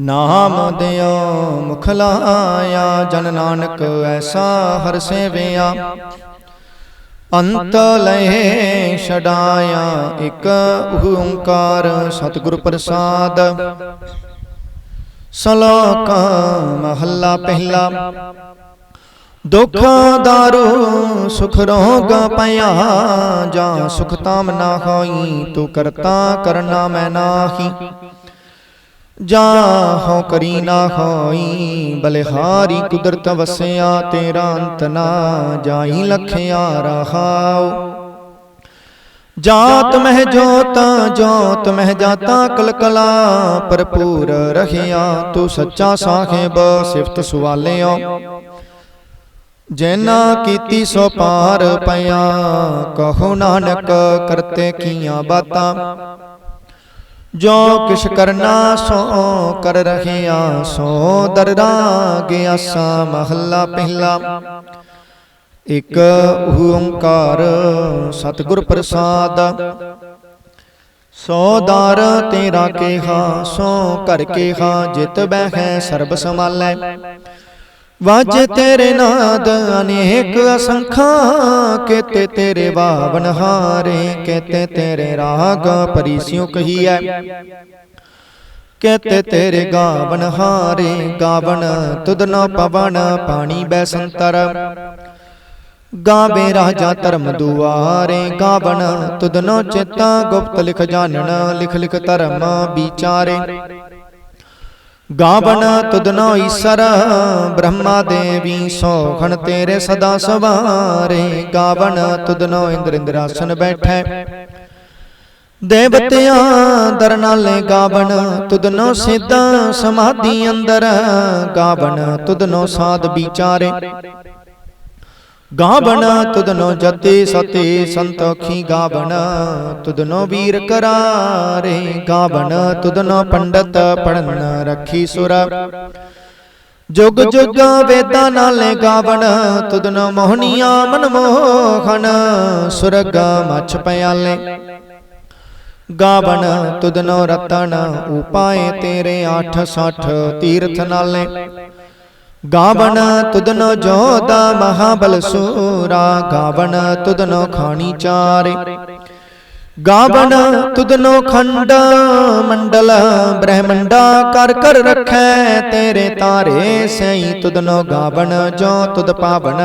ਨਾਮ ਦਿਓ ਮੁਖ ਲਾਇਆ, ਜਨ ਨਾਨਕ ਐਸਾ ਹਰ ਸੇਵਿਆ। ਅੰਤ ਲਏ ਛਡਾਇਆ, ਇਕ ਓੰਕਾਰ ਸਤਿਗੁਰ ਪ੍ਰਸਾਦ। ਸਲੋਕ ਮਹੱਲਾ ਪਹਿਲਾ। ਦੁਖ ਦਾਰੂ ਸੁਖ ਰੋਗ ਪਿਆ ਜਾਂ ਸੁਖ ਤਾਮ ਨਾ ਹੋਈ, ਤੂੰ ਕਰਤਾ ਕਰਨਾ ਮੈਂ ਨਾਹੀ। ਜਾ ਹੋ ਕਰੀ ਨਾ ਹੋਈ ਬਲਿਹਾਰੀ ਕੁਦਰਤ ਵਸਿਆ ਤੇਰਾ ਅੰਤ ਨਾ ਜਾਈ ਲਖਿਆ ਰਹਾਉ ਜਾਤ ਮਹਿ ਜੋਤ ਜੋਤ ਮਹਿ ਜਾਤਾ ਕਲਕਲਾ ਭਰਪੂਰ ਰਹਿਆ ਤੂੰ ਸੱਚਾ ਸਾਹਿਬ ਸਿਫਤ ਸੁਵਾਲਿਓ। ਜੈਨਾ ਕੀਤੀ ਸੋ ਪਾਰ ਪਿਆ ਕਹੋ ਨਾਨਕ ਕਰਤੇ ਕੀਆਂ ਬਾਤਾਂ। ਜੋ ਕਿਛ ਕਰਨਾ ਸੋ ਕਰ ਰਹਿਆ ਸੋ ਦਰਦਾ ਗਿਆਸਾ ਮਹੱਲਾ ਪਹਿਲਾ। ਇਕ ਓੰਕਾਰ ਸਤਿਗੁਰ ਪ੍ਰਸਾਦ। ਸੋ ਦਰ ਤੇਰਾ ਕੇਹਾ ਸੋ ਕਰ ਕੇਹਾ ਜਿਤ ਬਹਿ ਸਰਬ ਸਮਾਲੈ ਵਾਜੇ ਤੇਰੇ ਨਾਦ ਅਨੇਕ ਅਸੰਖਾਂ ਕੇਤੇ ਤੇਰੇ ਬਾਵਨ ਹਾਰੇ ਕੇਤੇ ਤੇਰੇ ਰਾਗ ਪਰੀਸਿਉ ਕਹੀਐ ਕੇਤੇ ਤੇਰੇ ਗਾਵਨ ਹਾਰੇ ਗਾਵਨ ਤੁਧ ਨ ਪਵਨ ਪਾਣੀ ਬੈ ਸੰਤਰ। ਗਾਵੇ ਰਾਜਾ ਧਰਮ ਦੁਆਰੇ ਗਾਵਨ ਤੁਧ ਨ ਚੇਤਾ ਗੁਪਤ ਲਿਖ ਜਾਣਨ ਲਿਖ ਲਿਖ ਧਰਮ ਵਿਚਾਰੇ। ਗਾਵਨ ਤੁਧਨੋ ਈਸਰ ਬ੍ਰਹਮਾ ਦੇਵੀ ਸੋਖਣ ਤੇਰੇ ਸਦਾ ਸਵਾਰੇ। ਗਾਵਨ ਤੁਧਨੋ ਇੰਦਰ ਇੰਦਰਾਸਨ ਬੈਠੈ। ਦੇਵਤਿਆਂ ਦਰ ਨਾਲੇ ਗਾਵਨ ਤੁਧਨੋ ਸਿੱਧਾ ਸਮਾਧੀ ਅੰਦਰ। ਗਾਵਨ ਤੁਧਨੋ ਸਾਧ ਵਿਚਾਰੇ। ਗਾਵਣ ਤੁਧਨੋ ਜਤੇ ਸਤੇ ਸੰਤੋਖੀ ਗਾਵਣ ਤੁਧਨੋ ਵੀਰ ਕਰਾਰੇ ਗਾਵਣ ਤੁਧਨੋ ਪੰਡਤ ਪੜਨ ਰੱਖੀ ਸੁਰ ਜੁਗ ਜੁਗ ਵੇਦਾਂ ਨਾਲੇ ਗਾਵਣ ਤੁਧਨੋ ਮੋਹਨੀਆਂ ਮਨ ਮੋਹਨ ਸੁਰਗ ਮਛ ਪਿਆਲੇ ਗਾਵਣ ਤੁਧਨੋ ਰਤਨ ਉਪਾਏ ਤੇਰੇ 860 ਤੀਰਥ ਨਾਲੇ ਗਾਵਣ ਤੁਧਨੋ ਜੋਦਾ ਮਹਾਬਲ ਸੂਰਾ, ਗਾਵਣ ਤੁਧਨੋ ਖਾਣੀ ਚਾਰੇ। ਗਾਵਣ ਤੁਧਨੋ ਖੰਡ ਮੰਡਲ, ਬ੍ਰਹਮੰਡਾ ਕਰ ਕਰ ਰਖੈ, ਤੇਰੇ ਤਾਰੇ ਸਈ ਤੁਧਨੋ ਗਾਵਣ ਜੋ ਤੁਦ ਪਾਵਨ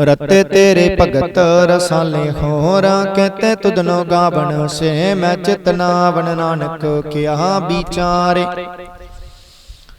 ਰਤੇ ਤੇਰੇ ਭਗਤ ਰਸਾਲੇ ਹੋਰਾਂ, ਕਹਤੇ ਤੁਦਨੋ ਗਾਵਣ, ਸੇ ਮੈਂ ਚਿਤਨਾਵਨ ਨਾਨਕ ਕਿਆ ਵਿਚਾਰੇ।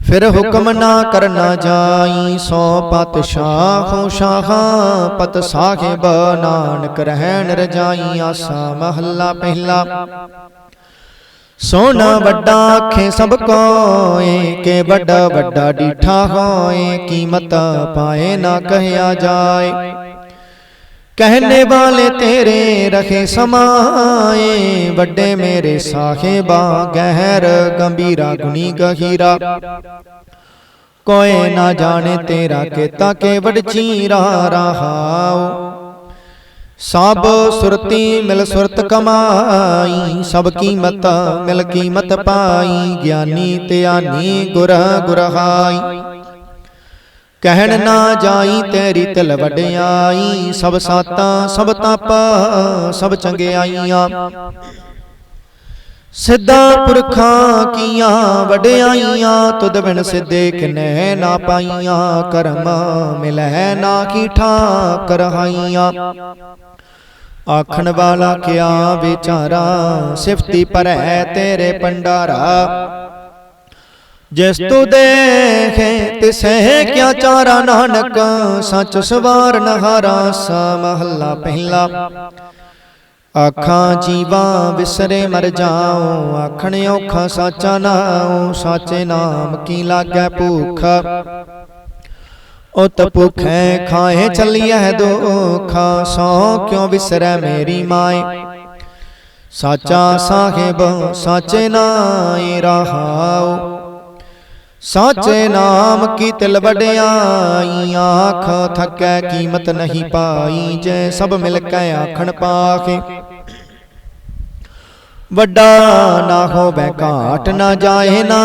ਫਿਰ ਹੁਕਮ ਨਾ ਕਰਨਾ ਜਾਈ ਸੋ ਪਤ ਸ਼ਾਹੋ ਸ਼ਾਹਾਂ ਪਤ ਸਾਹਿਬ ਨਾਨਕ ਰਹਿਣ ਰਜਾਈ ਆਸਾ ਮਹੱਲਾ ਪਹਿਲਾ। ਸੋਨਾ ਵੱਡਾ ਆਖੇ ਸਭ ਕੋਏ ਕੇ ਵੱਡਾ ਵੱਡਾ ਡੀਠਾ ਹੋਏ ਕੀਮਤ ਪਾਏ ਨਾ ਕਹਿਆ ਜਾਏ। ਕਹਿਨੇ ਵਾਲੇ ਤੇਰੇ ਰਖੇ ਸਮਾਏ ਵੱਡੇ ਮੇਰੇ ਸਾਹਿਬਾ ਗਹਿਰ ਗੰਭੀਰਾ ਗੁਣੀ ਗਹੀਰਾ ਕੋਏ ਨਾ ਜਾਣੇ ਤੇਰਾ ਕੀਤਾ ਕੇ ਵਡਚੀਰਾ ਰਹਾਉ ਸਭ ਸੁਰਤੀ ਮਿਲ ਸੁਰਤ ਕਮਾਈ ਸਭ ਕੀਮਤ ਮਿਲ ਕੀਮਤ ਪਾਈ ਗਿਆਨੀ ਧਿਆਨੀ ਗੁਰ ਗੁਰਹਾਈ ਕਹਿਣ ਨਾ ਜਾਈ ਤੇਰੀ ਤਿਲ ਵਡਿਆਈ, ਸਭ ਸਾਤਾਂ, ਸਭ ਤਪ, ਸਭ ਚੰਗਿਆਈਆਂ। ਸਿੱਧਾ ਪੁਰਖਾਂ ਕੀਆਂ ਵਡਿਆਈਆਂ, ਤੁਧ ਬਿਨ ਸਿੱਧੇ ਕਿਨੈ ਨਾ ਪਾਈਆਂ। ਕਰਮ ਮਿਲੈ ਨਾ ਕੀ ਠਾਕ ਆਖਣ ਵਾਲਾ ਕਿਆ ਵਿਚਾਰਾ, ਸਿਫਤੀ ਭਰੈ ਤੇਰੇ ਪੰਡਾਰਾ ਜਿਸ ਤੂੰ ਦੇਖੇ ਤਿਸਹਿ ਕਿਆ ਚਾਰਾ ਨਾਨਕ ਸੱਚ ਸਵਾਰਨ ਹਾਰਾ ਸਾ ਮਹੱਲਾ ਪਹਿਲਾ ਆਖਾਂ ਜੀਵਾ ਵਿਸਰੇ ਮਰ ਜਾਉ ਆਖਣ ਔਖਾ ਸਾਚਾ ਨਾਉ ਸਾਚੇ ਨਾਮ ਕੀ ਲਾਗੈ ਭੂਖ ਉਤ ਭੁਖੈ ਖਾਏ ਚੱਲੀਐ ਦੁਖਾ ਸੋ ਕਿਉ ਵਿਸਰੈ ਮੇਰੀ ਮਾਏ ਸਾਚਾ ਸਾਹਿਬ ਸਾਚੇ ਨਾਏ ਰਹਾਉ ਸਾਚੇ ਨਾਮ ਕੀ ਤਿਲ ਵਡਿਆਈ ਆਖ ਥਕੈ ਕੀਮਤ ਨਹੀਂ ਪਾਈ ਜੈ ਸਭ ਮਿਲ ਕੇ ਆਖਣ ਪਾਖੇ। ਵੱਡਾ ਨਾ ਹੋਵੇ ਘਾਟ ਨਾ ਜਾਏ ਨਾ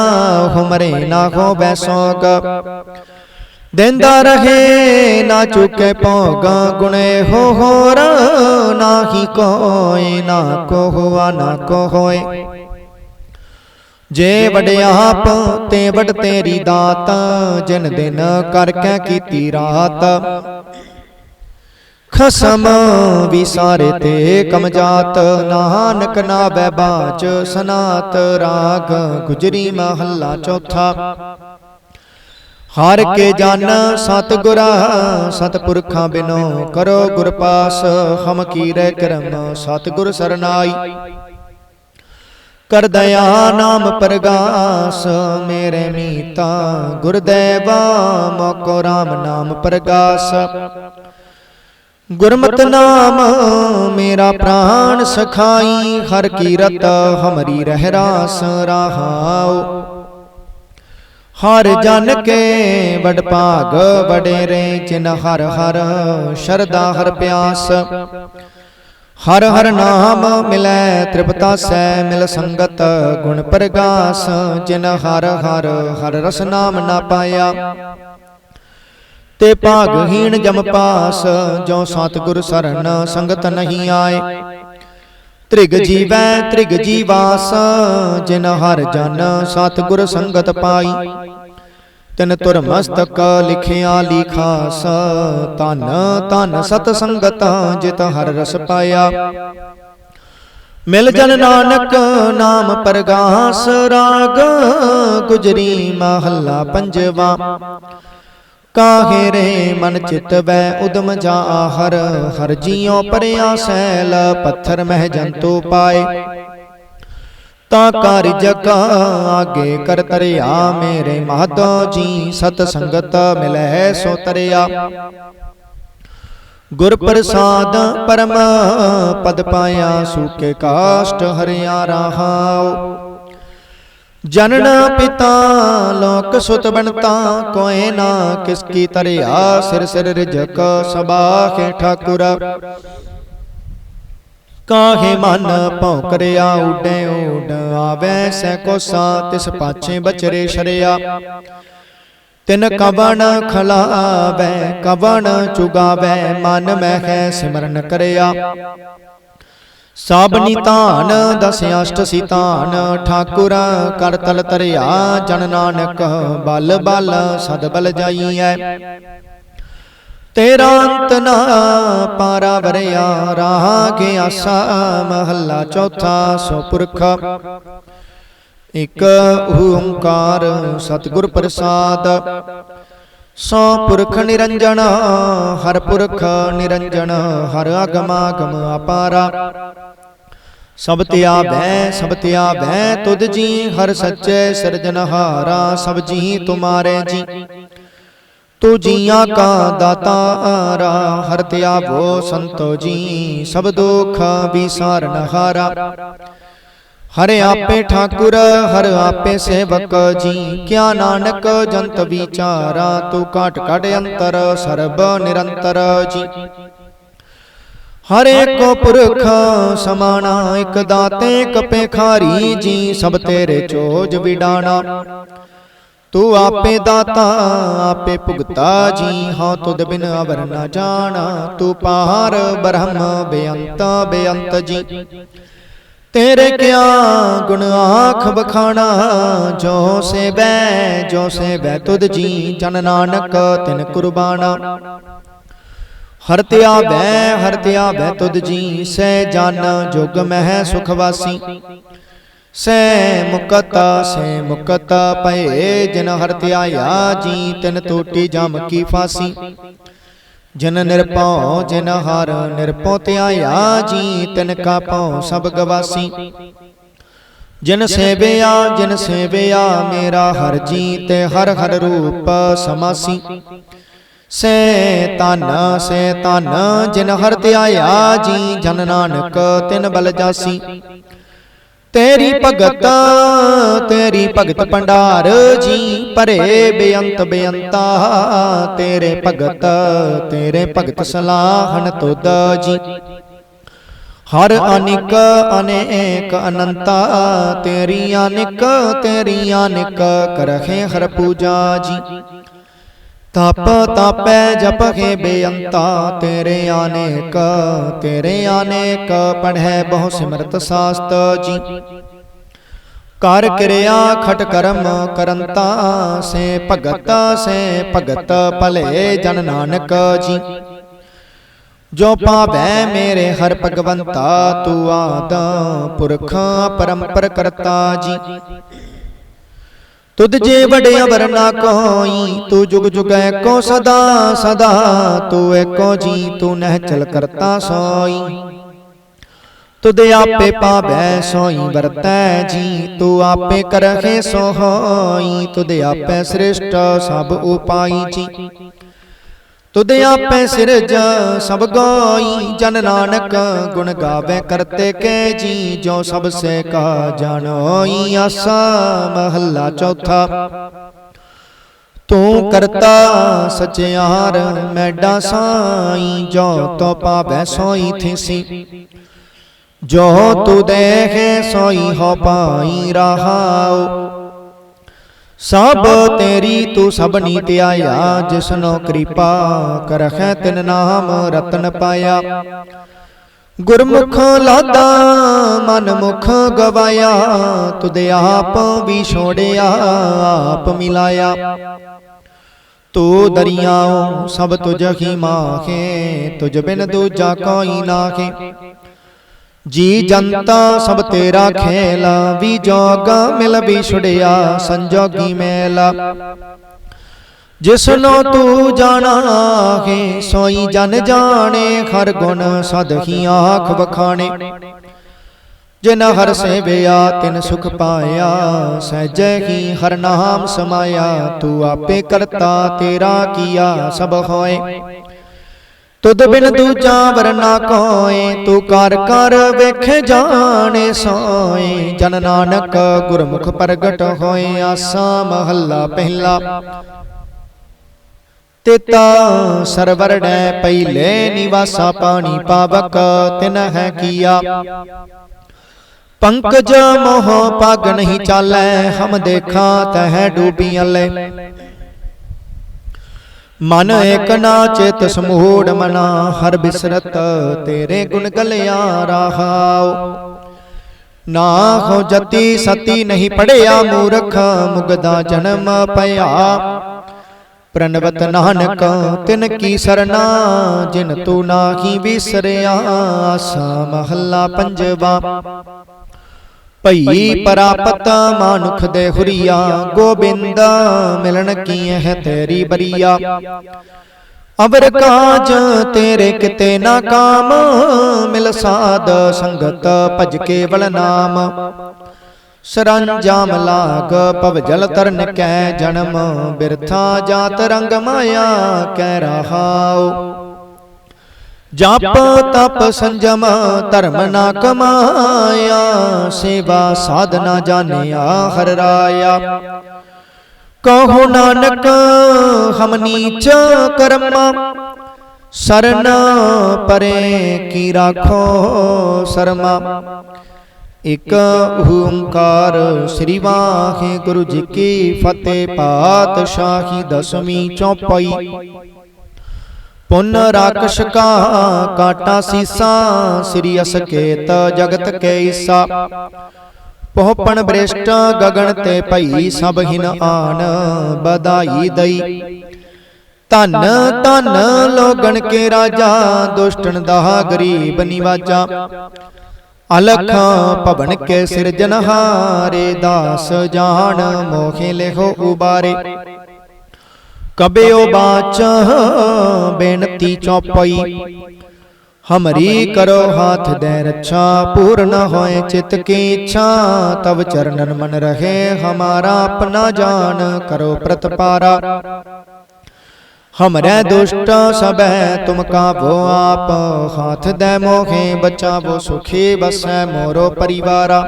ਹੁਮਰੇ ਨਾ ਹੋਵੇ ਸੋਗ। ਦਿੰਦਾ ਰਹੇ ਨਾ ਚੁਕੇ ਭੋਗ ਗੁਣੇ ਹੋ ਹੋਰ ਨਾਹੀ ਕੋਏ ਨਾ ਕੋ ਹੁਆ ਨਾ ਕੋ ਹੋਏ। ਜੇ ਵਡਿਆਪ ਤੇ ਵਡ ਤੇਰੀ ਦਾਤ ਜਿਨ ਦਿਨ ਕਰਕੇ ਕੀਤੀ ਰਾਤ। ਖਸਮ ਵਿਸਾਰੇ ਤੇ ਕਮਜਾਤ ਨਾਨਕ ਨਾਵੇ ਬਾਚ ਸਨਾਤ ਰਾਗ ਗੁਜਰੀ ਮਹੱਲਾ ਚੌਥਾ। ਹਰ ਕੇ ਜਨ ਸਤਿਗੁਰਾ ਸਤਿਪੁਰਖਾਂ ਬਿਨੋ ਕਰੋ ਗੁਰ ਪਾਸ ਹਮ ਕੀਰੇ ਕਰਮ ਸਤਿਗੁਰ ਸਰਨਾਈ। ਕਰ ਦਇਆ ਨਾਮ ਪ੍ਰਗਾਸ, ਮੇਰੇ ਮੀਤਾ ਗੁਰਦੇਵਾ, ਮੋਕੋ ਰਾਮ ਨਾਮ ਪ੍ਰਗਾਸ। ਗੁਰਮਤ ਨਾਮ ਮੇਰਾ ਪ੍ਰਾਨ ਸਖਾਈ, ਹਰ ਕੀਰਤ ਹਮਰੀ ਰਹਿ ਰਾਸ ਰਹਾਉ। ਹਰ ਜਨ ਕੇ ਵਡ ਭਾਗ, ਵਡੇਰੇ ਜਿਨ ਹਰ ਹਰ ਸ਼ਰਦਾ ਹਰ ਪਿਆਸ। ਹਰ ਹਰ ਨਾਮ ਮਿਲੈ, ਤ੍ਰਿਪਤਾ ਸੈ ਮਿਲ ਸੰਗਤ, ਗੁਣ ਪ੍ਰਗਾਸ, ਜਿਨ ਹਰ ਹਰ ਹਰ ਰਸ ਨਾਮ ਨਾ ਪਾਇਆ। ਤੇ ਭਾਗਹੀਣ ਜਮ ਪਾਸ ਜੋ ਸਤਿਗੁਰ ਸਰਨ ਸੰਗਤ ਨਹੀਂ ਆਏ। ਤ੍ਰਿਗ ਜੀਵੈ, ਤ੍ਰਿਗ ਜੀਵਾਸ, ਜਿਨ ਹਰ ਜਨ ਸਤਿਗੁਰ ਸੰਗਤ ਪਾਈ। ਤਿਨ ਤੁਰ ਮਸਤਕ ਲਿਖਿਆ ਲਿਖਾਸ ਤਨ ਤਨ ਸਤ ਸੰਗਤ ਜਿਤ ਹਰ ਰਸ ਪਾਇਆ। ਮਿਲ ਜਨ ਨਾਨਕ ਨਾਮ ਪ੍ਰਗਾਸ, ਰਾਗ ਗੁਜਰੀ ਮਹੱਲਾ ਪੰਜਵਾ। ਕਾਹੇ ਰੇ ਮਨ ਚਿਤ ਵੈ ਉਦਮ ਜਾ ਆਹਰ ਹਰ ਜੀਉ ਪਰਿਆ ਸੈਲ, ਪੱਥਰ ਮਹਿ ਜੰਤੂ ਪਾਏ। ਤਾਂ ਕਰ ਜਗਾ ਆਗੇ ਕਰ ਤਰਿਆ, ਮੇਰੇ ਮਾਧੋ ਜੀ ਸਤ ਸੰਗਤ ਮਿਲੈ ਸੋ ਤਰਿਆ। ਗੁਰ ਪ੍ਰਸਾਦ ਪਰਮ ਪਦ ਪਾਇਆ, ਸੂਕੇ ਕਾਸ਼ਟ ਹਰਿਆ ਰਹਾਉ। ਜਨਨ ਪਿਤਾ ਲੋਕ ਸੁਤ ਬਣਤਾ, ਕੋਏ ਨਾ ਕਿਸ ਕੀ ਤਰਿਆ, ਸਿਰ ਸਿਰ ਰਿਜਕ ਸਬਾਖੇ ਠਾਕੁਰ ਕਾਹੇ ਮਨ ਭੌਕਰਿਆ ਉਡੇ ਉਡ ਆਵੈ ਸੈ ਕੋਸਾ ਤਿਸ ਪਾਛੇ ਬਚਰੇ ਸ਼ਰਿਆ ਤਿਨ ਕਵਣ ਖਲਾਵੈ ਕਵਣ ਚੁਗਾਵੈ ਮਨ ਮਹਿ ਸਿਮਰਨ ਕਰਿਆ। ਸਭ ਨਿਤਾਨ ਦਸ ਅਸ਼ਟ ਸਿਤਾਨ ਠਾਕੁਰ ਕਰ ਤਲ ਤਰਿਆ ਜਨ ਨਾਨਕ ਬਲ ਬਲ ਸਦ ਬਲ ਜਾਈਐ। ਤੇਰਾ ਅੰਤ ਨਾ ਪਾਰਾ ਵਰਿਆ ਰਾਹ ਕੇ ਆਸਾ ਮਹੱਲਾ ਚੌਥਾ ਸੋ ਪੁਰਖ ਇਕ ਓੰਕਾਰ ਸਤਿਗੁਰ ਪ੍ਰਸਾਦ। ਸੋ ਪੁਰਖ ਨਿਰੰਜਨ, ਹਰ ਪੁਰਖ ਨਿਰੰਜਨ, ਹਰ ਅਗਮਾਗਮ ਅਪਾਰਾ। ਸਭ ਭੈ ਸਭ ਭੈ ਤੁਧ ਜੀ ਹਰ ਸੱਚੇ ਸਿਰਜਨਹਾਰਾ, ਸਭ ਜੀ ਤੁਮਾਰੇ ਜੀ। ਤੂ ਜੀਆਂ ਕਾ ਦਾਤਾਰਾ ਹਰ ਧਿਆਵੋ ਸੰਤੋ ਜੀ। ਸਭ ਦੁਖ ਵਿਸਾਰਨ ਹਾਰਾ। ਹਰ ਆਪੇ ਠਾਕੁਰ ਹਰ ਆਪੇ ਸੇਵਕ ਜੀ। ਕਿਆ ਨਾਨਕ ਜੰਤ ਵਿਚਾਰਾ ਤੂੰ ਕਾਟ ਕਾਟ ਅੰਤਰ ਸਰਬ ਨਿਰੰਤਰ ਜੀ। ਹਰ ਏਕੋ ਪੁਰਖ ਸਮਾਣਾ ਇਕ ਦਾਤੇ ਇਕ ਪੇਖਾਰੀ ਜੀ। ਸਭ ਤੇਰੇ ਚੋਜ ਵਿਡਾਣਾ। ਤੂੰ ਆਪੇ ਦਾਤਾ ਆਪੇ ਭੁਗਤਾ ਜੀ ਹਾਂ ਤੁਧ ਬਿਨ ਅਵਰ ਨਾ ਜਾਣਾ ਤੂੰ ਪਾਰ ਬ੍ਰਹਮ ਬੇਅੰਤ ਬੇਅੰਤ ਜੀ। ਤੇਰੇ ਕਿਆ ਗੁਣ ਆਖ ਬਖਾਣਾ ਜੋ ਸੇਵੈ ਜੋ ਸੇਵੈ ਤੁਧ ਜੀ। ਜਨ ਨਾਨਕ ਤਿਨ ਕੁਰਬਾਨਾ। ਹਰ ਧਿਆਵੈ ਹਰ ਧਿਆਵੈ ਤੁਧ ਜੀ। ਸਹਿ ਜਨ ਜੁਗ ਮਹਿ ਸੁਖ ਵਾਸੀ। ਸੈ ਮੁਕਤ ਸੈ ਮੁਕਤ ਭਏ ਜਿਨ ਹਰ ਧਿਆਇਆ, ਜੀ ਤਿਨ ਟੋਟੀ ਜਮ ਕੀ ਫਾਸੀ। ਜਿਨ ਨਿਰਭਉ, ਜਿਨ ਹਰ ਨਿਰਭਉ ਧਿਆਇਆ, ਜੀ ਤਿਨ ਕਾ ਭਉ ਸਭ ਗਵਾਸੀ। ਜਿਨ ਸੇਵਿਆ ਜਿਨ ਸੇਵਿਆ, ਮੇਰਾ ਹਰ ਜੀ ਤੇ ਹਰ ਹਰ ਰੂਪ ਸਮਾਸੀ। ਸੇ ਤਨ ਸੇ ਤਨ ਜਿਨ ਹਰ ਧਿਆਇਆ, ਜੀ ਜਨ ਨਾਨਕ ਤਿਨ ਬਲ ਜਾਸੀ। ਤੇਰੀ ਭਗਤ ਤੇਰੀ ਭਗਤ ਭੰਡਾਰ ਜੀ ਭਰੇ ਬੇਅੰਤ ਬੇਅੰਤਾ ਤੇਰੇ ਭਗਤ ਤੇਰੇ ਭਗਤ ਸਲਾਹਣ ਤੁਧ ਜੀ। ਹਰ ਅਨਿਕ ਅਨੇਕ ਅਨੰਤਾ ਤੇਰੀ ਅਨਿਕ ਤੇਰੀ ਅਨਿਕ ਕਰਹਿ ਹਰ ਪੂਜਾ ਜੀ। ਤਪ ਤਾਪੈ ਜਪਹਿ ਬੇਅੰਤਾ ਤੇਰੇ ਅਨੇਕ ਤੇਰੇ ਅਨੇਕ ਪੜ੍ਹੈ ਬਹੁ ਸਿਮਰਤ ਸਾਸਤ ਜੀ। ਕਰ ਕਿਰਿਆ ਖਟ ਕਰਮ ਕਰੰਤਾ ਸੇ ਭਗਤ ਸੇ ਭਗਤ ਭਲੇ ਜਨ ਨਾਨਕ ਜੀ। ਜੋ। ਪਾਵੈ ਮੇਰੇ ਹਰ ਭਗਵੰਤਾ ਤੂੰ ਆਦ ਪੁਰਖ ਪਰੰਪਰ ਕਰਤਾ ਜੀ। ਤੁਧ ਜੇ ਵਡਿਆ ਵਰਨਾ ਕੋਈ ਤੂੰ ਜੁਗ ਜੁਗ ਏਕੋ ਸਦਾ ਸਦਾ ਤੂੰ ਏਕੋ ਜੀ ਤੂੰ ਨਹਿ ਚਲ ਕਰਤਾ ਸੋਈ। ਤੁਧ ਆਪੇ ਪਾਵੈ ਸੋਈ ਵਰਤੈ ਜੀ ਤੂੰ ਆਪੇ ਕਰਹਿ ਸੋ ਹੋਈ ਤੁਧ ਆਪੇ ਸ੍ਰਿਸ਼ਟ ਸਭ ਉਪਾਈ ਜੀ। ਤੁਧ ਆਪੇ ਸਿਰਜ ਸਭ ਗੋਈ ਜਨ ਨਾਨਕ ਗੁਣ ਗਾਵੇ ਕਰਤੇ ਕੇ ਜੀ ਜੋ ਸਭ ਸੇ ਕਾ ਜਾਣੋਈ ਆਸਾ ਮਹੱਲਾ ਚੌਥਾ। ਤੂੰ ਕਰਤਾ ਸਚਿਆਰ ਮੈਡਾ ਸਾਈ ਜੋ ਤੋ ਪਾਵੈ ਸੋਈ ਥਿਸੀ। ਜੋ ਤੂ ਦੇਖੇ ਸੋਈ ਹੋ ਪਾਈ ਰਹਾਉ। ਸਭ ਤੇਰੀ ਤੂੰ ਸਭਨੀ ਧਿਆਇਆ ਜਿਸਨੋ ਕਿਰਪਾ ਕਰਖੈ ਤਿਨ ਨਾਮ ਰਤਨ ਪਾਇਆ। ਗੁਰਮੁਖ ਲਾਦਾ ਮਨ ਮੁਖ ਗਵਾਇਆ। ਤੁਧ ਆਪ ਵੀ ਛੋੜਿਆ ਆਪ ਮਿਲਾਇਆ। ਤੂੰ ਦਰਿਆਉ ਸਭ ਤੁਝ ਹੀ ਮਾਖੇ ਤੁਝ ਬਿਨ ਦੂਜਾ ਕੋਈ ਨਾਖੇ ਜੀ ਜਨਤਾ ਸਭ ਤੇਰਾ ਖੇਲਾ, ਵੀ ਜੋਗਾ ਮਿਲ, ਵੀ ਛੁੜਿਆ ਸੰਜੋਗੀ ਮੇਲਾ। ਜਿਸਨੋ ਤੂੰ ਜਾਣਾ ਹੈ, ਸੋਈ ਜਨ ਜਾਣੇ, ਹਰ ਗੁਣ ਸਦ ਹੀ ਆਖ ਬਖਾਣੇ ਜਿਨ ਹਰ ਸੇਵਿਆ, ਤਿਨ ਸੁਖ ਪਾਇਆ, ਸਹਿਜੈ ਹੀ ਹਰ ਨਾਮ ਸਮਾਇਆ, ਤੂੰ ਆਪੇ ਕਰਤਾ ਤੇਰਾ ਕੀਆ ਸਭ ਹੋਏ। ਤੁਧ ਬਿਨ ਦੂਜਾ ਵਰਨਾ ਕੋਏ ਤੂੰ ਕਰ ਕਰ ਵੇਖ ਜਾਣੇ ਸੋਏ ਜਨ ਨਾਨਕ ਗੁਰਮੁਖ ਪ੍ਰਗਟ ਹੋਏ ਆਸਾ ਮਹੱਲਾ ਪਹਿਲਾ। ਤਿਤਾ ਸਰਵਰੜੈ ਪਹਿਲੇ ਨਿਵਾਸਾ ਪਾਣੀ ਪਾਵਕ ਤਿਨ ਹੈ ਕੀਆ। ਪੰਕਜ ਮੋਹ ਪਗ ਨਹੀਂ ਚਾਲੈ ਹਮ ਦੇਖਾਂ ਤਹਿ ਡੂਬੀਆਂ ਲੈ ਮਨ ਏਕ ਨਾ ਚਿਤ ਸਮੂੜ ਮਨਾ ਹਰ ਬਿਸਰਤ ਤੇਰੇ ਗੁਣ ਗਲਿਆ ਰਹਾਉ ਨਾ ਹੋ ਜਤੀ ਸਤੀ ਨਹੀਂ ਪੜਿਆ ਮੂਰਖ ਮੁਗਦਾ ਜਨਮ ਪਿਆ ਪ੍ਰਣਵਤ ਨਾਨਕ ਤਿਨ ਕੀ ਸਰਨਾ ਜਿਨ ਤੂੰ ਨਾਹੀ ਵਿਸਰਿਆ ਆਸਾ ਮਹੱਲਾ ਪੰਜਵਾ। ਭਈ ਪਰਾਪਤ ਮਾਨੁਖ ਦੇ ਹੁਰੀਆ ਗੋਬਿੰਦ ਮਿਲਣ ਕੀ ਹੈ ਤੇਰੀ ਬਰੀਆ। ਅਵਰ ਕਾਜ ਤੇਰੇ ਕਿਤੇ ਨਾ ਕਾਮ ਮਿਲ ਸਾਧ ਸੰਗਤ ਭਜ ਕੇਵਲ ਨਾਮ। ਸਰੰਜਾਮ ਲਾਗ ਪਵ ਜਲ ਤਰਨ ਕੈ ਜਨਮ ਬਿਰਥਾ ਜਾਤ ਰੰਗ ਮਾਇਆ ਕਹਿ ਰਹਾਉ। ਜਪ ਤਪ ਸੰਜਮ ਧਰਮ ਨਾ ਕਮਾਇਆ ਸੇਵਾ ਸਾਧਨਾ ਜਾਣਿਆ ਹਰ ਰਾਇਆ। ਕਹੋ ਨਾਨਕ ਹਮ ਨੀਚ ਕਰਮਾ। ਸਰਨ ਪਰੇ ਕੀ ਰਾਖੋ ਸਰਮਾ। ਇਕ ਓੰਕਾਰ ਸ੍ਰੀ ਵਾਹਿਗੁਰੂ ਜੀ ਕੀ ਫਤਿਹ ਪਾਤਸ਼ਾਹੀ ਦਸਵੀਂ ਚੌਪਈ। ਪੁੰਨ ਰਾਕਸ਼ ਕਾ, ਕਾਟਾ ਸੀਸਾ, ਸ੍ਰੀ ਅਸਕੇਤ ਜਗਤ ਕੇ ਈਸਾ। ਪਹੁਪਣ ਬ੍ਰਿਸ਼ਟ, ਗਗਨ ਤੇ ਭਈ ਸਭ ਹਿਨ ਆਨ, ਬਧਾਈ ਦਈ। ਧਨ ਧਨ ਲੋਗਣ ਕੇ ਰਾਜਾ ਦੁਸ਼ਟਨ ਦਾ ਗਰੀਬ ਨਿਵਾਜਾ। ਅਲਖ ਭਵਨ ਕੇ ਸਿਰਜਨਹਾਰੇ ਦਾਸ ਜਾਣ ਮੋਖੇ ਲਿਖੋ ਉਬਾਰੇ। ਕਬਿਓ ਬਾਚ ਬੇਨਤੀ ਚੌਪਈ। ਹਮਰੀ ਕਰੋ ਹਾਥ ਦੇ ਰੱਛਾ ਪੂਰਨ ਹੋਏ ਚਿਤ ਕੀ ਇੱਛਾ। ਤਬ ਚਰਨਨ ਮਨ ਰਹੇ ਹਮਾਰਾ ਆਪਣਾ ਜਾਨ ਕਰੋ ਪ੍ਰਤਪਾਰਾ ਹਮਰੇ ਦੁਸ਼ਟ ਸਬੈ ਤੁਮ ਕਾਬੋ ਆਪ। ਹਾਥ ਦੇ ਮੋਖੇ ਬਚਾਵੋ ਸੁਖੀ ਬਸੈ ਮੋਰੋ ਪਰਿਵਾਰਾ।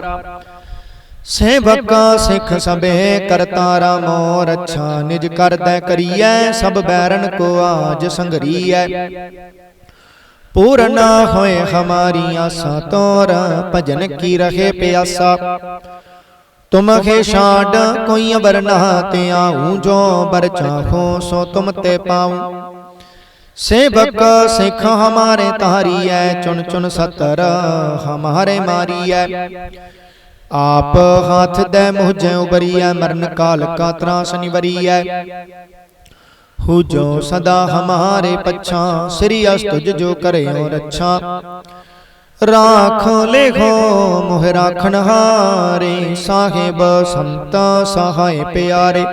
ਸੇਵਕਾ ਸਿੱਖ ਸਬੇ ਕਰਤਾਰਾ ਮੋਰ ਅੱਛਾ ਨਿਜ ਕਰਦੈ ਕਰੀਐ ਸਭ ਬੈਰਨ ਕੋ ਆਜ ਸੰਗਰੀਐ। ਪੂਰਨ ਹੋਏ ਹਮਾਰੀ ਆਸਾ ਤੋਰ ਭਜਨ ਕੀ ਰਹੇ ਪਿਆਸਾ। ਤੁਮ ਖੇ ਛਾੜ ਕੋਈ ਅਵਰ ਨਾ ਤੇ ਆਉ ਜੋ ਬਰ ਚਾਹੋ ਸੋ ਤੁਮ ਤੇ ਪਾਉ। ਸੇਵਕ ਸਿੱਖ ਹਮਾਰੇ ਤਾਰੀਐ ਚੁਣ ਚੁਣ ਸਤਰ ਹਮਾਰੇ ਮਾਰੀਐ। ਆਪ ਹੱਥ ਦੇ ਮੁਝੇ ਉਬਰੀਐ, ਮਰਨ ਕਾਲ ਕਾ ਤਰਾਸ ਨਿਵਰੀਐ। ਹੂ ਜੋ ਸਦਾ ਹਮਾਰੇ ਪਛਾ, ਸ੍ਰੀ ਅਸਤੁਜ ਜੋ ਕਰਿਓ ਰੱਛਾ ਰਾਖ ਲੇਖੋ, ਮੋਹ ਰਾਖਣ ਹਾਰੇ, ਸਾਹਿਬ ਸੰਤ ਸਹਾਇ ਪਿਆਰੇ।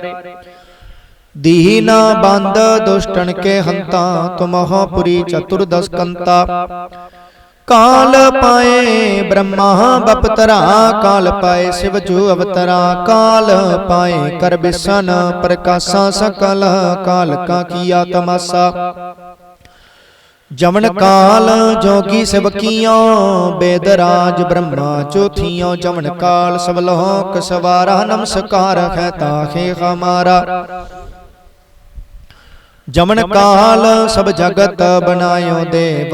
ਦੀਨਾ ਬੰਦ ਦੁਸ਼ਟਨ ਕੇ ਹੰਤਾ, ਤੁਮਹੁ ਪੁਰੀ ਚਤੁਰਦਸ ਕੰਤਾ। ਕਾਲ ਪਾਏ ਬ੍ਰਹਮਾ ਬਪਤਰਾ ਕਾਲ ਪਾਏ ਸਿਵ ਜੋ ਅਵਤਰਾ ਕਾਲ ਪਾਏ ਕਰ ਬਿਸਨ ਪ੍ਰਕਾਸ਼ਾ ਸਕਲ ਕਾਲ ਕਾ ਕੀਆ ਤਮਾਸਾ। ਜਮਨ ਕਾਲ ਜੋਗੀ ਸਿਵ ਕੀਓ ਬੇਦ ਰਾਜ ਬ੍ਰਹਮਾ ਚੋਥੀਓ ਜਮਨ ਕਾਲ ਸਭ ਲੋਕ ਸਵਾਰਾ ਨਮਸਕਾਰ ਹੈ ਤਾਹੇ ਹਮਾਰਾ। ਜਮਨ ਕਾਲ ਸਭ ਜਗਤ ਬਨਾਇਓ ਦੇਵ।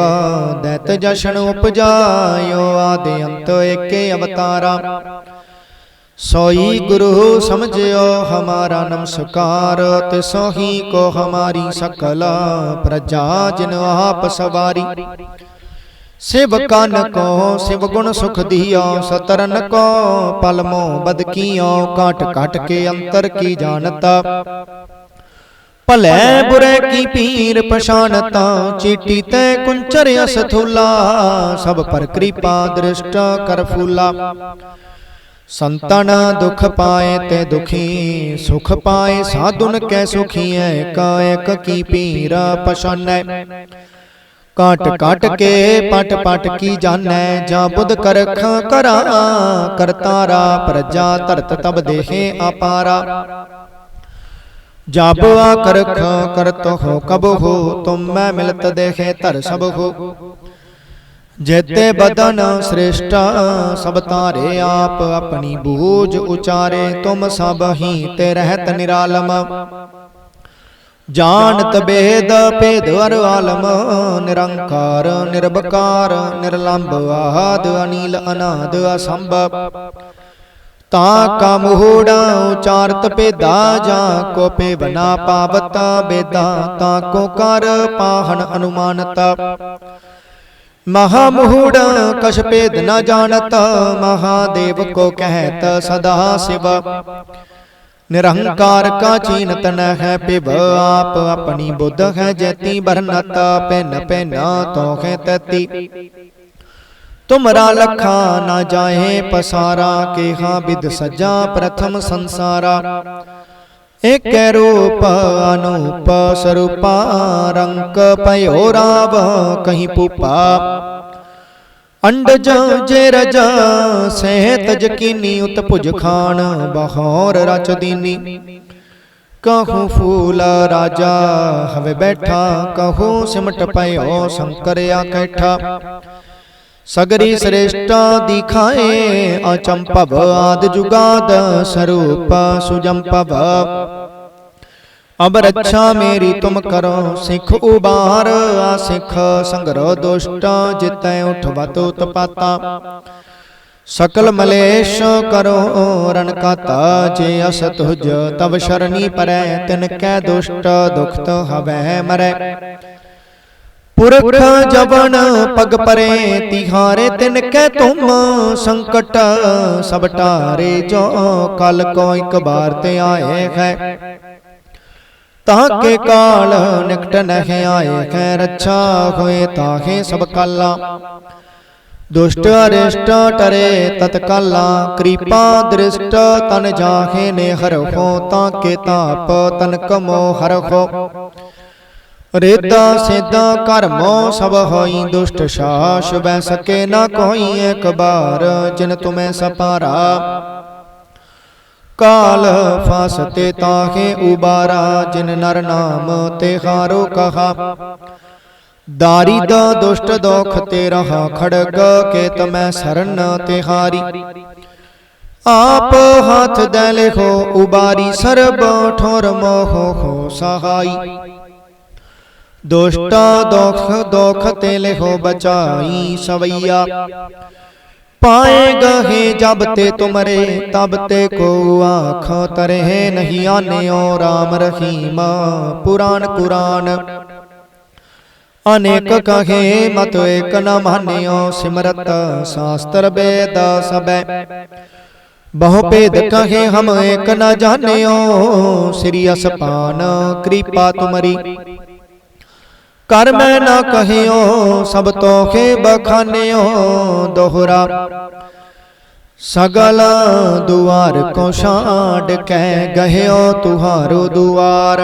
ਦੈਤ ਜਸ਼ਨ ਉਪਜਾਇਓ। ਆਦਿ ਅੰਤ ਏਕੇ ਅਵਤਾਰਾ। ਸੋਈ ਗੁਰੂ ਸਮਝਿਓ ਹਮਾਰਾ ਨਮਸਕਾਰ। ਤੇ ਸੋਹੀ ਕੋ ਹਮਾਰੀ ਸਕਲ। ਪ੍ਰਜਾ ਜਿਨ ਆਪ ਸਵਾਰੀ। ਸਿਵ ਕਨ ਕੋ ਸਿਵ ਗੁਣ ਸੁਖ ਦਿਓ। ਸਤਰਨ ਕੋ ਪਲਮੋ ਬਦ ਕੀਓ। ਕਾਟ ਕਾਟ ਕੇ ਅੰਤਰ ਕੀ ਜਾਣਤਾ। ਭਲੇ ਬੁਰੇ ਕੀ ਪੀਰ ਪਛਾਨਤਾ ਚੀਟੀ ਤੈ ਕੁੰਚਰ ਅਸਥੂਲਾ ਸਭ ਪਰ ਕਿਰਪਾ ਦ੍ਰਿਸ਼ਟ ਕਰ ਫੂਲਾ ਸੰਤਨ ਦੁਖ ਪਾਏ ਤੇ ਦੁਖੀ ਸੁਖ ਪਾਏ ਸਾਧੁਨ ਕੈ ਸੁਖੀਐ ਕਾਇਕ ਕੀ ਪੀਰ ਪਛਾਨੈ ਕਾਟ ਕਾਟ ਕੇ ਪਟ ਪਟ ਕੀ ਜਾਣੈ ਜਾਂ ਬੁੱਧ ਕਰਖ ਕਰਾ ਕਰਤਾਰਾ ਪ੍ਰਜਾ ਧਰਤ ਤਬ ਦੇਹੇ ਆਪਾਰਾ ਜਬ ਕਰਖ ਕਰਤ ਹੋ ਕਬ ਹੋ ਤੁਮ ਮੈਂ ਮਿਲਤ ਦੇਖੇ ਧਰ ਸਭ ਹੋ। ਜੇਤੇ ਬਦਨ ਸ੍ਰੇਸ਼ਟ ਸਭ ਤਾਰੇ ਆਪ ਆਪਣੀ ਬੂਝ ਉਚਾਰੇ ਤੁਮ ਸਭ ਹੀ ਤੇ ਰਹਿਤ ਨਿਰਾਲਮ। ਜਾਣਤ ਬੇਦ ਭੇਦ ਅਰ ਆਲਮ। ਨਿਰੰਕਾਰ ਨਿਰਭਕਾਰ ਨਿਰਲੰਭ ਆਦ ਅਨੀਲ ਅਨਾਦ ਅਸੰਭ ਤਾ ਕਾ ਮੋਹੜਾ ਉਚਾਰਤ ਭੇਦਾ ਜਾਂ ਕੋ ਬਨਾ ਪਾਵਤ ਬੇਦਾ ਤਾ ਕੋ ਕਰ ਪਾਹਣ ਅਨੁਮਾਨਤਾ। ਮਹਾ ਮੋਹੜ ਕਛ ਭੇਦ ਨ ਜਾਣਤ। ਮਹਾਦੇਵ ਕੋ ਕਹਿਤ ਸਦਾ ਸਿਵ। ਨਿਰਹੰਕਾਰ ਕਾ ਚੀਨਤ ਨ ਹੈ ਪਿਵ ਆਪ ਆਪਣੀ ਬੁੱਧ ਹੈ ਜੈਤੀ ਬਰਨਤ। Pen pen ਤੋਖੇ ਤਤੀ। ਤੁਮਰਾ ਲਖਾ ਨਾ ਜਾਏ ਪਸਾਰਾ ਕੇਹਾ ਵਿਦ ਸਜਾ ਪ੍ਰਥਮ ਸੰਸਾਰਾ। ਏਕੈ ਰੂਪ ਅਨੂਪ ਸਰੂਪਾ ਰੰਕ ਭਇਓ ਰਾਵ ਕਹੀਂ ਪੂਪਾ ਅੰਡਜ ਜੇ ਰਜ ਸਹਿਤ ਜਕੀਨੀ ਉਤ ਭੁਜ ਖਾਨ ਬਹੌਰ ਰਚ ਦੀਨੀ। ਕਹੂੰ ਫੂਲ ਰਾਜਾ ਹਵੇ ਬੈਠਾ ਕਹੂੰ ਸਿਮਟ ਪਇਓ ਸ਼ੰਕਰਿਆ ਕੈਠਾ। ਸਗਰੀ ਸ੍ਰੇਸ਼ਟਾ ਦਿਖਾਏ ਅਚੰਪਵ ਆਦ ਜੁਗਾਦ ਸਰੂਪ ਸੁਜੰਪਵ ਅਬ ਰੱਛਾ ਮੇਰੀ ਤੁਮ ਕਰੋ ਸਿੱਖ ਉਬਾਰ ਆ ਸਿੱਖ ਸੰਗਰੋ ਦੁਸ਼ਟ ਜਿਤੈ ਉਠਵਤ ਉਤਪਾਤਾ। ਸਕਲ ਮਲੇਸ਼ ਕਰੋ ਰਣ ਕਾਤਾ ਜੇ ਅਸ ਤੁਜ ਤਵ ਸ਼ਰਣੀ ਪਰੈ ਤਿਨ ਕੈ ਦੁਸ਼ਟ ਦੁਖਤ ਹਵੈ ਮਰੈ। ਪੁਰਖ ਜਵਨ ਪਗ ਪਰੇ ਤਿਹਾਰੇ ਤਿਨ ਕੈ ਤੁਮ ਸੰਕਟ ਸਭ ਟਾਰੇ ਜੋ ਕਲ ਕੋ ਇੱਕ ਬਾਰ ਤੇ ਆਏ ਹੈ। ਤਾਂ ਕੇ ਕਾਲ ਨਿਕਟ ਨਹਿ ਆਏ ਹੈ ਰੱਛਾ ਹੋਏ ਤਾਹੇ ਸਭ ਕਾਲਾ। ਦੁਸ਼ਟ ਅਰਿਸ਼ਟ ਟਰੇ ਤਤਕਾਲਾ ਕਿਰਪਾ ਦ੍ਰਿਸ਼ਟ ਤਨ ਜਾਹੇ ਨੇ ਹਰਖੋ ਤਾਂ ਕੇ ਤਾਪ ਤਨ ਕਮੋ ਹਰਖੋ ਰੇਦਾ ਸੇਦਾ ਕਰਮੋ ਸਭ ਹੋਈ ਦੁਸ਼ਟ ਸ਼ਾਸ। ਬੈ ਸਕੇ ਨਾ ਕੋਈ ਇੱਕ ਬਾਰ ਜਿਨ ਤੁਮੈ ਸਪਾਰਾ। ਕਾਲ ਫਾਸਤੇ ਤਾਹੇ ਉਬਾਰਾ। ਜਿਨ ਨਰ ਨਾਮ ਤੇ ਹਾਰੋ ਕਹਾ। ਦਾਰਿਦ ਦੁਸ਼ਟ ਦੋਖ ਤੇ ਰਹਾ ਖੜਗ ਕੇਤ ਮੈਂ ਸਰਨ ਤੇ ਹਾਰੀ। ਆਪ ਹੱਥ ਦੇ ਲਿਖੋ। ਉਬਾਰੀ ਸਰਬ ਠੋਰ ਮੋਹ ਹੋ ਸਹਾਈ। ਦੁਸ਼ਟ ਦੋਖ ਦੋਖ ਤੇ ਲਿਖੋ ਬਚਾਈ ਸਵਈਆ। ਪਾਏ ਗਹੇ ਜਬ ਤੇ ਤੁਮਰੇ, ਤਬ ਤੇ ਕੋ ਆਖ ਤਰਹਿ ਨਹੀਂ ਆਨਿਓ RAM ਰਹੀਮ। ਪੁਰਾਨ ਕੁਰਾਨ। ਅਨੇਕ ਕਹੇ ਮਤ ਏਕ ਨ ਮਾਨਿਓ ਸਿਮਰਤ, ਸ਼ਾਸਤਰ ਵੇਦ ਸਬੈ ਬਹੁ ਭੇਦ ਕਹੇ ਹਮ ਏਕ ਨ ਜਾਣਿਓ, ਸ੍ਰੀ ਅਸਪਾਨ, ਕਿਰਪਾ ਤੁਮਰੀ। ਕਰ ਮੈਂ ਨਾ ਕਹਿਓ ਸਭ ਤੋਖੇ ਬਖਾਨਿਓ ਦੋਹਰਾ। ਸਗਲ ਦੁਆਰ ਕੋ ਛਾੜ ਕੇ ਗਹਿਓ ਤੁਹਾਰੋ ਦੁਆਰ।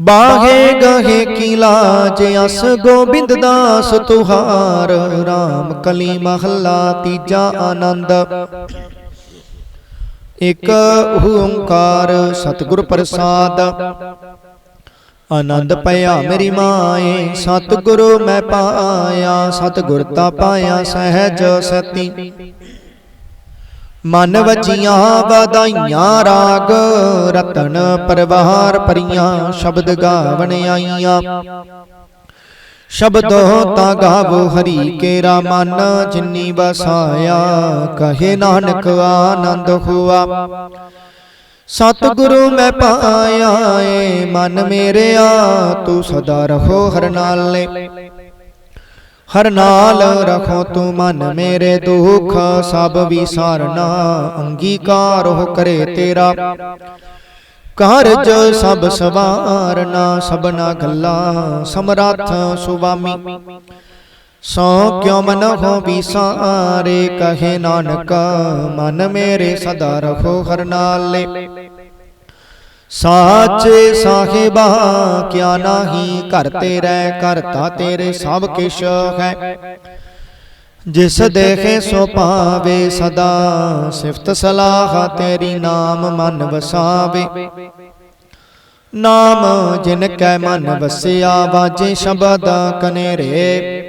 ਬਾਹੇ ਗਹੇ ਕੀ ਲਾਜ ਅਸ ਗੋਬਿੰਦ ਦਾਸ ਤੁਹਾਰ। RAM ਕਲੀ ਮਹੱਲਾ ਤੀਜਾ ਆਨੰਦ। ਇਕ ਓੰਕਾਰ ਸਤਿਗੁਰ ਪ੍ਰਸਾਦ। ਆਨੰਦ ਪਿਆ ਮੇਰੀ ਮਾਏ ਸਤਿਗੁਰੂ ਮੈਂ ਪਾਇਆ ਸਤਿਗੁਰ ਤਾ ਪਾਇਆ ਸਹਿਜ ਸਤੀ। ਮਨ ਵਜੀਆਂ ਵਧਾਈਆਂ ਰਾਗ ਰਤਨ ਪਰਵਾਰ ਪਰੀਆਂ ਸ਼ਬਦ ਗਾਵਣ ਆਈਆਂ। ਸ਼ਬਦੋ ਤਾ ਗਾਵੋ ਹਰੀ ਕੇਰਾ ਮਨ ਜਿਨੀ ਵਸਾਇਆ ਕਹੇ ਨਾਨਕ ਆਨੰਦ ਹੁਆ। ਸਤਿਗੁਰੂ ਮੈਂ ਪਾਇਆ ਏ, ਮਨ ਮੇਰਿਆ, ਤੂੰ ਸਦਾ ਰਖੋ ਹਰ ਨਾਲੇ। ਹਰ ਨਾਲ ਰਖੋ ਤੂੰ ਮਨ ਮੇਰੇ ਦੁੱਖ, ਸਭ ਵਿਸਾਰਨਾ ਅੰਗੀਕਾਰ ਹੋ ਕਰੇ ਤੇਰਾ। ਕਾਰਜ ਸਭ ਸਵਾਰਨਾ, ਸਭਨਾ ਗੱਲਾਂ ਸਮਰੱਥ ਸੁਆਮੀ ਸੋ ਕਿਉ ਮਨ ਹੋ ਵਿਸਾਰੇ ਕਹੇ ਨਾਨਕ, ਮਨ ਮੇਰੇ ਸਦਾ ਰਖੋ ਹਰ ਨਾਲੇ। ਸਾਚੇ ਸਾਹਿਬਾ, ਕਿਆ ਨਾਹੀ ਘਰ ਤੇਰੇ ਕਰਤਾ ਤੇਰੇ ਸਭ ਕਿਛ ਹੈ। ਜਿਸ ਦੇਖੇ ਸੋ ਪਾਵੇ ਸਦਾ, ਸਿਫਤ ਸਲਾਹ ਤੇਰੀ ਨਾਮ ਮਨ ਵਸਾਵੇ। ਨਾਮ ਜਿਨ ਕੈ ਮਨ ਵਸਿਆ, ਵਾਜੇ ਸ਼ਬਦ ਕਨੇਰੇ।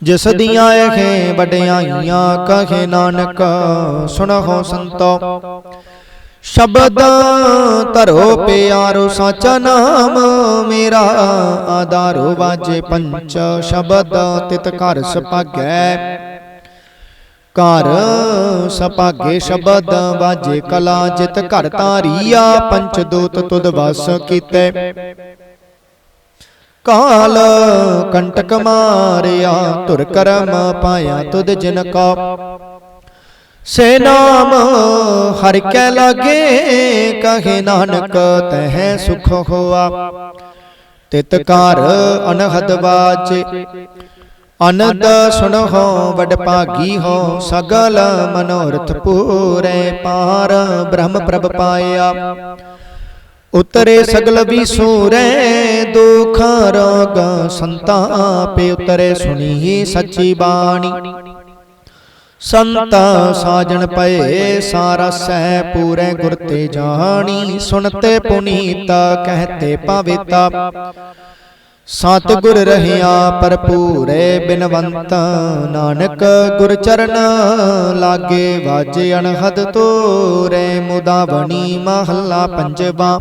ਜਿਸ ਦੀਆਂ ਇਹ ਵਡਿਆਈਆਂ ਕਹੇ ਨਾਨਕ ਸੁਣੋ ਸੰਤੋ। ਸ਼ਬਦ ਧਰੋ ਪਿਆਰੋ ਸਾਚਾ ਨਾਮ ਮੇਰਾ ਆਧਾਰੋ ਵਾਜੇ ਪੰਚ ਸ਼ਬਦ ਤਿਤ ਘਰ ਸਪਾਗੈ। ਘਰ ਸਪਾਗੇ ਸ਼ਬਦ ਵਾਜੇ ਕਲਾ ਜਿਤ ਘਰ ਤਾਰੀਆ ਪੰਚ ਦੂਤ ਤੁਧ ਵਸ ਕੀਤੇ। ਕਾਲ ਕੰਟਕ ਮਾਰਿਆ ਧੁਰ ਕਰਮ ਪਾਇਆ ਤੁਧ ਜਿਨ ਕੋ। ਸੇ ਨਾਮ ਹਰਿ ਕੈ ਲਾਗੇ ਕਹੇ ਨਾਨਕ ਤਹਿ ਸੁਖ ਹੋਆ। ਤਿਤ ਘਰ ਅਨਹਦ ਬਾਚੇ ਅਨੰਦ ਸੁਣੋ ਵਡ ਭਾਗੀ ਹੋ ਸਗਲ ਮਨੋਰਥ ਪੂਰੇ ਪਾਰ ਬ੍ਰਹਮ ਪ੍ਰਭ ਪਾਇਆ। ਉਤਰੇ ਸਗਲ ਵੀ ਸੂਰੇ। ਦੁਖ ਰੋਗ ਸੰਤਾਪੇ ਉਤਰੇ ਸੁਣੀ ਸੱਚੀ ਬਾਣੀ। ਸੰਤ ਸਾਜਣ ਪਏ ਸਾਰਾ ਸਹਿ ਪੂਰੇ ਗੁਰ ਤੇ ਜਾਣੀ। ਸੁਣਤੇ ਪੁਨੀਤ ਕਹਤੇ ਪਵਿੱਤਾ ਸਤਿਗੁਰ ਰਹਿਆ ਭਰਪੂਰੇ ਬਿਨਵੰਤ। ਨਾਨਕ ਗੁਰ ਚਰਨ ਲਾਗੇ ਵਾਜੇ ਅਣਹਦ ਤੋਰੇ। ਮੁਦਾਵਣੀ ਮਹੱਲਾ ਪੰਜਵਾ।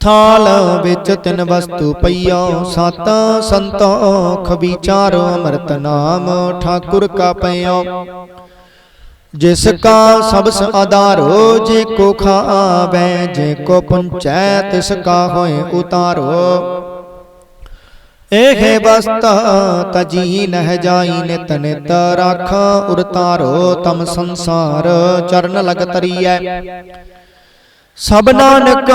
ਥਾਲ ਵਿੱਚ ਤਿੰਨ ਵਸਤੂ ਪਈਓ ਸਤ ਸੰਤੋਖ ਵਿਚਾਰੋ ਅੰਮ੍ਰਿਤ ਨਾਮ। ਠਾਕੁਰ ਕਾ ਪਈਓ ਜਿਸ ਕਾ ਸਬਸ ਆਧਾਰੋ ਜੇ ਕੋ ਖਾਵੇ ਜੇ ਕੋ ਪੁੰਚੈ ਤਿਸ ਕਾ ਹੋਏ ਉਤਾਰੋ। ਇਹ ਵਸਤ ਤਜੀ ਨਹਿ ਜਾਈ ਨਿਤ ਨਿਤ ਰਾਖ ਉਰਤਾਰੋ ਤਮ ਸੰਸਾਰ ਚਰਨ ਲਗ ਤਰੀਐ। ਸਭ ਨਾਨਕ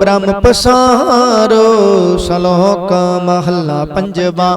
ਬ੍ਰਹਮ ਪਸਾਰੋ ਸਲੋਕ ਮਹੱਲਾ ਪੰਜਵਾ।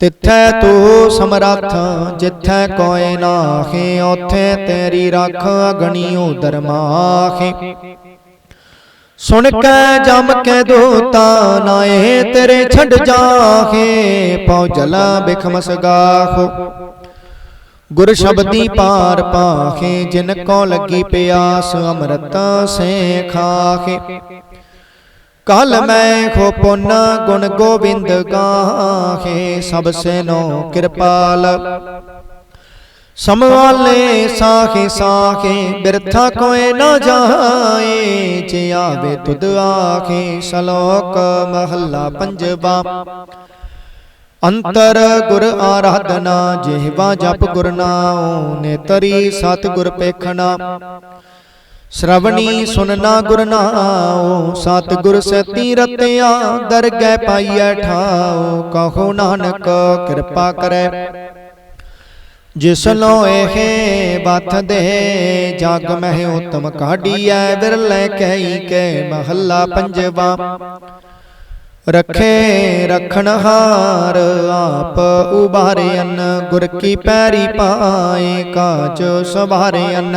ਤਿੱਥੈ ਤੂੰ ਸਮਰੱਥ, ਜਿੱਥੈ ਕੋਇ ਨਾਹੀ ਉਥੇ ਤੇਰੀ ਰੱਖ ਅਗਣੀ ਉਦਰ ਮਾਹੀ ਸੁਣ ਕੇ ਜਮ ਕੇ ਦੂਤਾ ਨਾਏ ਤੇਰੇ ਛੱਡ ਜਾਹੇ, ਪਉ ਜਲਾ ਬਿਖਮਸ ਗਾਖੋ ਗੁਰ ਸ਼ਬਦੀ ਪਾਰ ਪਾਖੇ ਜਿਨ ਕੋ ਲੱਗੀ ਪਿਆਸ, ਅੰਮ੍ਰਿਤ ਸੇ ਖਾਖੇ ਕਲ ਮੈਂ ਖੋ ਪੁੰਨ ਗੁਣ ਗੋਬਿੰਦ ਗਾਹੇ ਸਭ ਸੇ ਨੋ ਕਿਰਪਾਲ। ਸਮਵਾਲੇ ਸਾਖੇ ਸਾਖੇ ਬਿਰਥਾ ਕੋਏ ਨਾ ਜਾਏ ਜੇ ਆਵੇ ਤੁਧ ਆਖੇ ਸ਼ਲੋਕ ਮਹੱਲਾ ਪੰਜਵਾ। ਅੰਤਰ ਗੁਰ ਆਰਾਧਨਾ ਜਿਹਵਾ ਜਪ ਗੁਰ ਨਾਉ ਨੇਤਰੀ ਸਤ ਗੁਰ ਪੇਖਣਾ ਸ਼ਰਵਣੀ ਸੁਨਨਾ ਗੁਰ ਨਾਉ ਸਤ ਗੁਰ ਸਤੀ ਰਤਿਆ ਦਰਗਹਿ ਪਾਈਐ ਠਾਉ ਕਹੋ ਨਾਨਕ ਕਿਰਪਾ ਕਰੈ। ਜਿਸ ਲੋ ਇਹ ਬਥ ਦੇ ਜਗ ਮਹਿ ਉਤਮ ਕਾਢੀਐ ਬਿਰਲੇ ਕਹਿ ਕੇ ਮਹੱਲਾ ਪੰਜਵਾ। ਰਖੇ ਰਖਣ ਹਾਰ ਆਪ ਉਬਾਰੇ ਅੰਨ ਗੁਰ ਕੀ ਪੈਰੀ ਪਾਏ ਕਾਜ ਸਵਾਰੇ ਅੰਨ